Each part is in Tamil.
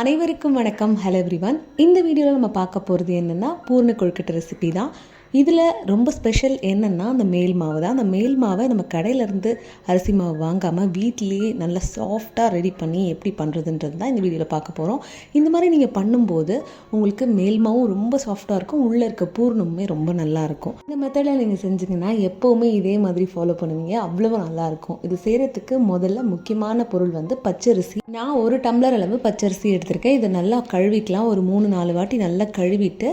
அனைவருக்கும் வணக்கம். ஹலோ எவ்ரிவன் இந்த வீடியோவில் நம்ம பார்க்க போகிறது என்னென்னா பூர்ண கொழுக்கட்டை ரெசிபி தான். இதில் ரொம்ப ஸ்பெஷல் என்னென்னா அந்த மேல் மாவு தான். அந்த மேல் மாவை நம்ம கடையிலேருந்து அரிசி மாவு வாங்காமல் வீட்டிலேயே நல்லா சாஃப்டாக ரெடி பண்ணி எப்படி பண்ணுறதுன்றது தான் இந்த வீடியோவில் பார்க்க போகிறோம் இந்த மாதிரி நீங்கள் பண்ணும்போது உங்களுக்கு மேல் மாவும் ரொம்ப சாஃப்டாக இருக்கும். உள்ளே இருக்க பூர்ணமுமே ரொம்ப நல்லாயிருக்கும் இந்த மெத்தடில் நீங்கள் செஞ்சீங்கன்னா எப்போவுமே இதே மாதிரி ஃபாலோ பண்ணுவீங்க. அவ்வளோ நல்லாயிருக்கும் இது செய்கிறதுக்கு முதல்ல முக்கியமான பொருள் வந்து பச்சரிசி. நான் ஒரு டம்ளர் அளவு பச்சரிசி எடுத்திருக்கேன். இதை நல்லா கழுவிக்கலாம். ஒரு மூணு நாலு வாட்டி நல்லா கழுவிட்டு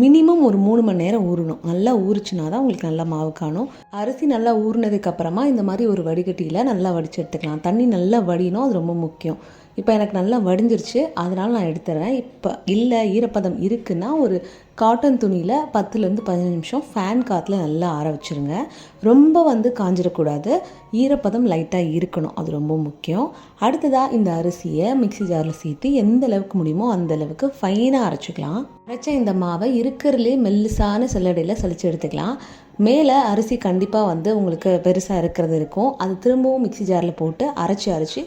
மினிமம் ஒரு மூணு மணி நேரம் ஊறணும். நல்லா ஊறிச்சுனா தான் உங்களுக்கு நல்லா மாவு காணும். அரிசி நல்லா ஊறினதுக்கு அப்புறமா இந்த மாதிரி ஒரு வடிகட்டியில் நல்லா வடித்து எடுத்துக்கலாம். தண்ணி நல்லா வடியணும் அது ரொம்ப முக்கியம். இப்போ எனக்கு நல்லா வடிஞ்சிருச்சு அதனால் நான் எடுத்துறேன். இப்போ இல்லை ஈரப்பதம் இருக்குன்னா ஒரு காட்டன் துணியில் பத்துலேருந்து பதினஞ்சு நிமிஷம் ஃபேன் காற்றுல நல்லா ஆற வச்சுருங்க. ரொம்ப வந்து காஞ்சிடக்கூடாது ஈரப்பதம் லைட்டாக இருக்கணும். அது ரொம்ப முக்கியம். அடுத்ததாக இந்த அரிசியை மிக்ஸி ஜாரில் சேர்த்து எந்த அளவுக்கு முடியுமோ அந்த அளவுக்கு ஃபைனாக அரைச்சிக்கலாம். அரைச்ச இந்த மாவை இருக்கிறதுலே மெல்லிசான செல்லடையில் சலிச்சு எடுத்துக்கலாம். மேலே அரிசி கண்டிப்பாக வந்து உங்களுக்கு பெருசாக இருக்கிறது இருக்கும். அது திரும்பவும் மிக்ஸி ஜாரில் போட்டு அரைச்சி அரைச்சி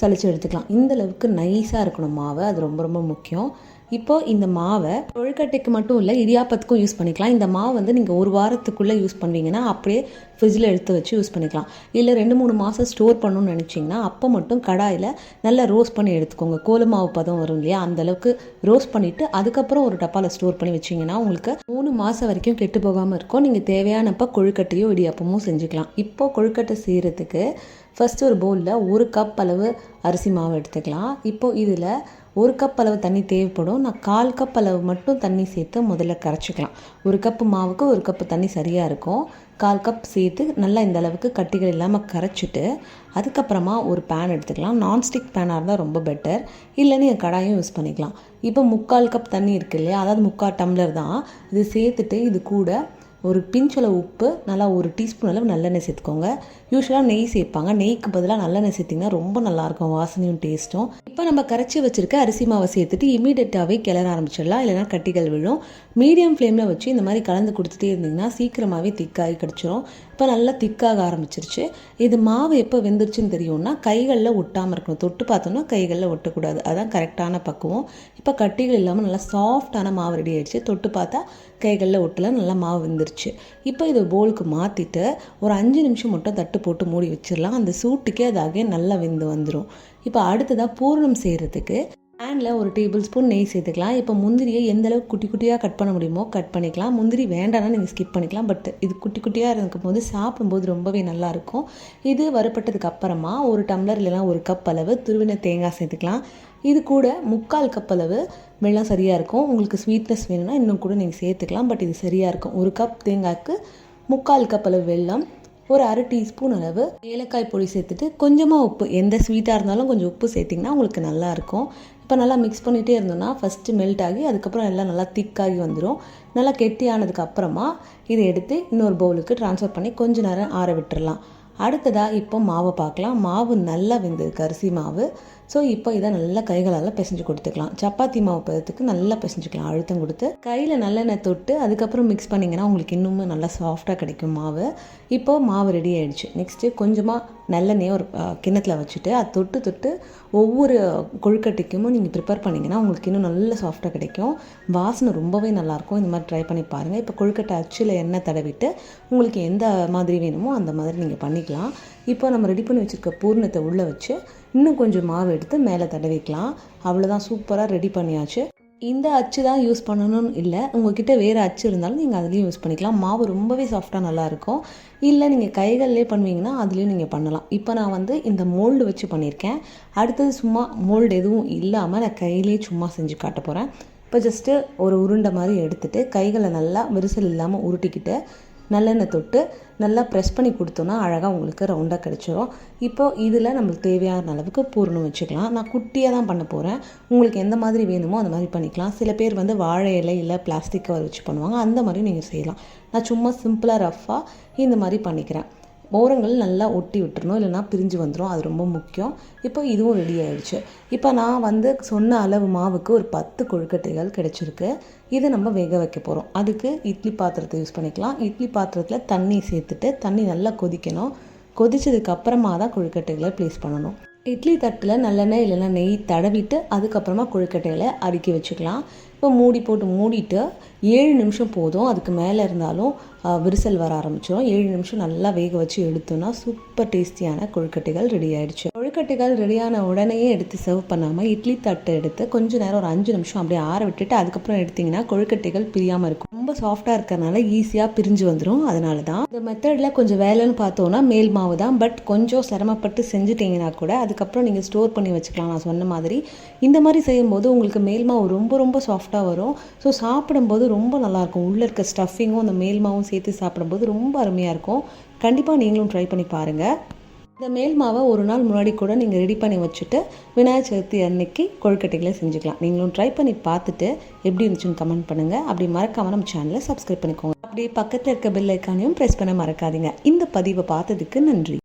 சலிச்சு எடுத்துக்கலாம். இந்த அளவுக்கு நைஸாக இருக்கணும் மாவு. அது ரொம்ப ரொம்ப முக்கியம். இப்போ இந்த மாவை கொழுக்கட்டைக்கு மட்டும் இல்லை இடியாப்பத்துக்கும் யூஸ் பண்ணிக்கலாம். இந்த மாவு வந்து நீங்கள் ஒரு வாரத்துக்குள்ளே யூஸ் பண்ணுவீங்கன்னா அப்படியே ஃப்ரிட்ஜில் எடுத்து வச்சு யூஸ் பண்ணிக்கலாம். இல்லை ரெண்டு மூணு மாதம் ஸ்டோர் பண்ணணும்னு நினச்சிங்கன்னா அப்போ மட்டும் கடாயில் நல்லா ரோஸ்ட் பண்ணி எடுத்துக்கோங்க. கோல மாவு பதம் வரும் இல்லையா அந்தளவுக்கு ரோஸ்ட் பண்ணிவிட்டு அதுக்கப்புறம் ஒரு டப்பாவில் ஸ்டோர் பண்ணி வச்சிங்கன்னா உங்களுக்கு மூணு மாதம் வரைக்கும் கெட்டு போகாமல் இருக்கும். நீங்கள் தேவையானப்போ கொழுக்கட்டையோ இடியாப்பமோ செஞ்சுக்கலாம். இப்போ கொழுக்கட்டை செய்கிறதுக்கு ஃபஸ்ட்டு ஒரு பவுலில் ஒரு கப் அளவு அரிசி மாவு எடுத்துக்கலாம். இப்போது இதில் ஒரு கப் அளவு தண்ணி தேவைப்படும். நான் கால் கப் அளவு மட்டும் தண்ணி சேர்த்து முதல்ல கரைச்சிக்கலாம். ஒரு கப்பு மாவுக்கு ஒரு கப்பு தண்ணி சரியாக இருக்கும். கால் கப் சேர்த்து நல்லா இந்த அளவுக்கு கட்டிகள் இல்லாமல் கரைச்சிட்டு அதுக்கப்புறமா ஒரு பேன் எடுத்துக்கலாம். நான்ஸ்டிக் பேனாக இருந்தால் ரொம்ப பெட்டர் இல்லைன்னு என் கடாயும் யூஸ் பண்ணிக்கலாம். இப்போ முக்கால் கப் தண்ணி இருக்குது இல்லையா? அதாவது முக்கால் டம்ளர் தான். இது சேர்த்துட்டு இது கூட ஒரு பிஞ்சளவு உப்பு நல்லா ஒரு டீஸ்பூன் அளவு நல்லெண்ணெய் சேர்த்துக்கோங்க. யூஸ்வலாக நெய் சேர்ப்பாங்க. நெய்க்கு பதிலாக நல்லெண்ணெய் சேர்த்திங்கன்னா ரொம்ப நல்லாயிருக்கும் வாசனையும் டேஸ்ட்டும். இப்போ நம்ம கரைச்சி வச்சுருக்க அரிசி மாவை சேர்த்துட்டு இமீடியட்டாகவே கிளற ஆரம்பிச்சிடலாம். இல்லைனா கட்டிகள் விழும். மீடியம் ஃப்ளேமில் வச்சு இந்த மாதிரி கலந்து கொடுத்துட்டே இருந்தீங்கன்னா சீக்கிரமாகவே திக்காகி கிடச்சிரும். இப்போ நல்லா திக்காக ஆரம்பிச்சிருச்சு. இது மாவு எப்போ வெந்துருச்சுன்னு தெரியும்னா கைகளில் ஒட்டாமல் இருக்கணும். தொட்டு பார்த்தோம்னா கைகளில் ஒட்டக்கூடாது. அதுதான் கரெக்டான பக்குவம். இப்போ கட்டிகள் இல்லாமல் நல்லா சாஃப்டான மாவு ரெடி ஆகிடுச்சு தொட்டு பார்த்தா கைகளில் ஒட்டலாம் நல்லா மாவு வெந்துருச்சு. இப்போ இதை போலுக்கு மாற்றிட்டு ஒரு அஞ்சு நிமிஷம் மட்டும் தட்டு போட்டு மூடி வச்சிடலாம். அந்த சூட்டுக்கே அது அகைன் நல்லா வெந்து வந்துடும் இப்போ அடுத்ததாக பூரணம் செய்கிறதுக்கு பேனில் ஒரு டேபிள் ஸ்பூன் நெய் சேர்த்துக்கலாம். இப்போ முந்திரியை எந்த அளவுக்கு குட்டி குட்டியாக கட் பண்ண முடியுமோ கட் பண்ணிக்கலாம். முந்திரி வேண்டாம்னா நீங்கள் ஸ்கிப் பண்ணிக்கலாம். பட் இது குட்டி குட்டியாக இருக்கும் போது சாப்பிடும்போது ரொம்பவே நல்லாயிருக்கும் இது வறுப்பட்டதுக்கு அப்புறமா ஒரு டம்ளர் இல்லைனா ஒரு கப் அளவு துருவின தேங்காய் சேர்த்துக்கலாம். இது கூட முக்கால் கப் அளவு வெள்ளம் சரியாக இருக்கும். உங்களுக்கு ஸ்வீட்னஸ் வேணும்னா இன்னும் கூட நீங்கள் சேர்த்துக்கலாம். பட் இது சரியாக இருக்கும். ஒரு கப் தேங்காய்க்கு முக்கால் கப் அளவு வெல்லம் ஒரு அரை டீஸ்பூன் அளவு ஏலக்காய் பொடி சேர்த்துட்டு கொஞ்சமாக உப்பு. எந்த ஸ்வீட்டாக இருந்தாலும் கொஞ்சம் உப்பு சேர்த்திங்கன்னா உங்களுக்கு நல்லாயிருக்கும் இப்போ நல்லா மிக்ஸ் பண்ணிகிட்டே இருந்தோம்னா ஃபஸ்ட்டு மெல்ட் ஆகி அதுக்கப்புறம் எல்லாம் நல்லா திக்காகி வந்துடும் நல்லா கெட்டியானதுக்கு அப்புறமா இதை எடுத்து இன்னொரு பவுலுக்கு ட்ரான்ஸ்ஃபர் பண்ணி கொஞ்ச நேரம் ஆற விட்டுறலாம். அடுத்ததாக இப்போ மாவை பார்க்கலாம். மாவு நல்லா வெந்திருக்கு அரிசி மாவு. ஸோ இப்போ இதை நல்லா கைகளால் பிசைஞ்சு கொடுத்துக்கலாம். சப்பாத்தி மாவு பதத்துக்கு நல்லா பிசைஞ்சுக்கலாம். அழுத்தம் கொடுத்து கையில் நல்லெண்ணெய் தொட்டு அதுக்கப்புறம் மிக்ஸ் பண்ணிங்கன்னா உங்களுக்கு இன்னுமே நல்லா சாஃப்டாக கிடைக்கும் மாவு. இப்போது மாவு ரெடி ஆகிடுச்சு நெக்ஸ்ட்டு கொஞ்சமாக நல்லெண்ணெயை ஒரு கிண்ணத்தில் வச்சுட்டு அது தொட்டு தொட்டு ஒவ்வொரு கொழுக்கட்டைக்கும் நீங்கள் ப்ரிப்பேர் பண்ணிங்கன்னா உங்களுக்கு இன்னும் நல்ல சாஃப்டாக கிடைக்கும். வாசனை ரொம்பவே நல்லாயிருக்கும். இந்த மாதிரி ட்ரை பண்ணி பாருங்கள் இப்போ கொழுக்கட்டை அச்சில் எண்ணெய் தடவிட்டு உங்களுக்கு எந்த மாதிரி வேணுமோ அந்த மாதிரி நீங்கள் பண்ணிக்கலாம். இப்போ நம்ம ரெடி பண்ணி வச்சுருக்க பூர்ணத்தை உள்ளே வச்சு இன்னும் கொஞ்சம் மாவு எடுத்து மேலே தடவிக்கலாம் அவ்வளோதான் சூப்பராக ரெடி பண்ணியாச்சு. இந்த அச்சு தான் யூஸ் பண்ணணும்னு இல்லை. உங்ககிட்ட வேறு அச்சு இருந்தாலும் நீங்கள் அதுலேயும் யூஸ் பண்ணிக்கலாம். மாவு ரொம்பவே சாஃப்டாக நல்லாயிருக்கும் இல்லை நீங்கள் கைகள்லேயே பண்ணுவீங்கன்னா அதுலேயும் நீங்கள் பண்ணலாம். இப்போ நான் வந்து இந்த மோல்டு வச்சு பண்ணியிருக்கேன். அடுத்தது சும்மா மோல்டு எதுவும் இல்லாமல் நான் கையிலேயே சும்மா செஞ்சு காட்ட போகிறேன் இப்போ ஜஸ்ட்டு ஒரு உருண்டை மாதிரி எடுத்துகிட்டு கைகளை நல்லா விரிசல் இல்லாமல் உருட்டிக்கிட்டு நல்லெண்ணெய் தொட்டு நல்லா ப்ரெஸ் பண்ணி கொடுத்தோன்னா அழகாக உங்களுக்கு ரவுண்டாக கிடச்சிரும். இப்போது இதில் நம்மளுக்கு தேவையான அளவுக்கு பூரணம் வச்சுக்கலாம். நான் குட்டியாக தான் பண்ண போகிறேன் உங்களுக்கு எந்த மாதிரி வேணுமோ அந்த மாதிரி பண்ணிக்கலாம். சில பேர் வந்து வாழை இலை இல்லை பிளாஸ்டிக் கவர் வச்சு பண்ணுவாங்க. அந்த மாதிரியும் நீங்கள் செய்யலாம். நான் சும்மா சிம்பிளாக ரஃப்பாக இந்த மாதிரி பண்ணிக்கிறேன். ஓரங்கள் நல்லா ஒட்டி விட்டுறணும். இல்லைனா பிரிஞ்சு வந்துடும் அது ரொம்ப முக்கியம். இப்போ இதுவும் ரெடி ஆகிடுச்சு இப்போ நான் வந்து சொன்ன அளவு மாவுக்கு ஒரு பத்து கொழுக்கட்டைகள் கிடச்சிருக்கு. இதை நம்ம வேக வைக்க போகிறோம் அதுக்கு இட்லி பாத்திரத்தை யூஸ் பண்ணிக்கலாம். இட்லி பாத்திரத்தில் தண்ணி சேர்த்துட்டு தண்ணி நல்லா கொதிக்கணும். கொதிச்சதுக்கு அப்புறமா தான் கொழுக்கட்டைகளை ப்ளேஸ் பண்ணணும். இட்லி தட்டில் நல்லெண்ணெய் இல்லைன்னா நெய் தடவிட்டு அதுக்கப்புறமா கொழுக்கட்டையில் அடுக்கி வச்சுக்கலாம். இப்போ மூடி போட்டு மூடிட்டு ஏழு நிமிஷம் போதும். அதுக்கு மேலே இருந்தாலும் விரிசல் வர ஆரம்பிச்சிடும் ஏழு நிமிஷம் நல்லா வேக வச்சு எடுத்தோன்னா சூப்பர் டேஸ்டியான கொழுக்கட்டைகள் ரெடி ஆயிடுச்சு. கொழுக்கட்டைகள் ரெடியான உடனேயே எடுத்து சர்வ் பண்ணாமல் இட்லி தட்டை எடுத்து கொஞ்ச நேரம் ஒரு அஞ்சு நிமிஷம் அப்படியே ஆற விட்டுட்டு அதுக்கப்புறம் எடுத்தீங்கன்னா கொழுக்கட்டைகள் பிரியாமல் இருக்கும். ரொம்ப சாஃப்டாக இருக்கிறனால ஈஸியாக பிரிஞ்சு வந்துடும் அதனால தான் இந்த மெத்தடில் கொஞ்சம் வேலைன்னு பார்த்தோன்னா மேல் மாவு தான். பட் கொஞ்சம் சிரமப்பட்டு செஞ்சுட்டிங்கன்னா கூட அதுக்கப்புறம் நீங்கள் ஸ்டோர் பண்ணி வச்சுக்கலாம். நான் சொன்ன மாதிரி இந்த மாதிரி செய்யும்போது உங்களுக்கு மேல் மாவு ரொம்ப ரொம்ப சாஃப்டாக வரும். ஸோ சாப்பிடும்போது ரொம்ப நல்லாயிருக்கும் உள்ளே இருக்க ஸ்டஃபிங்கும் அந்த மேல் மாவும் சேர்த்து சாப்பிடும்போது ரொம்ப அருமையாக இருக்கும். கண்டிப்பாக நீங்களும் ட்ரை பண்ணி பாருங்கள் இந்த மேல் மாவை ஒரு நாள் முன்னாடி கூட நீங்கள் ரெடி பண்ணி வச்சுட்டு விநாயகர் சதுர்த்தி அன்னைக்கு கொழுக்கட்டைகளை செஞ்சுக்கலாம். நீங்களும் ட்ரை பண்ணி பார்த்துட்டு எப்படி இருந்துச்சுன்னு கமெண்ட் பண்ணுங்கள் அப்படி மறக்காமல் நம்ம சேனலை சப்ஸ்கிரைப் பண்ணிக்கோங்க. அப்படியே பக்கத்தில் இருக்க பெல் ஐக்கானையும் ப்ரெஸ் பண்ண மறக்காதீங்க. இந்த பதிவை பார்த்ததுக்கு நன்றி.